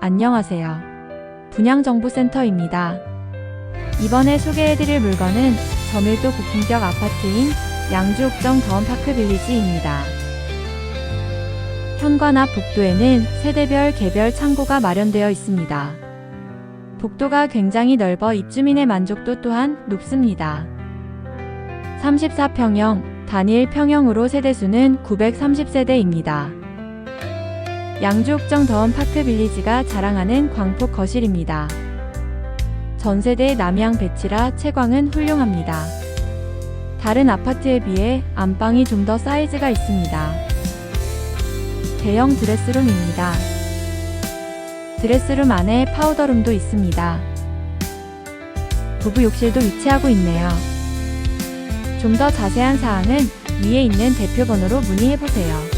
안녕하세요. 분양정보센터입니다. 이번에 소개해드릴 물건은 저밀도 고품격 아파트인 양주옥정 더원파크 빌리지입니다. 현관 앞 복도에는 세대별 개별 창고가 마련되어 있습니다. 복도가 굉장히 넓어 입주민의 만족도 또한 높습니다. 34평형, 단일 평형으로 세대수는 930세대입니다. 양주옥정 더원 파크 빌리지가 자랑하는 광폭 거실입니다. 전세대 남향 배치라 채광은 훌륭합니다. 다른 아파트에 비해 안방이 좀 더 사이즈가 있습니다. 대형 드레스룸입니다. 드레스룸 안에 파우더룸도 있습니다. 부부 욕실도 위치하고 있네요. 좀 더 자세한 사항은 위에 있는 대표 번호로 문의해 보세요.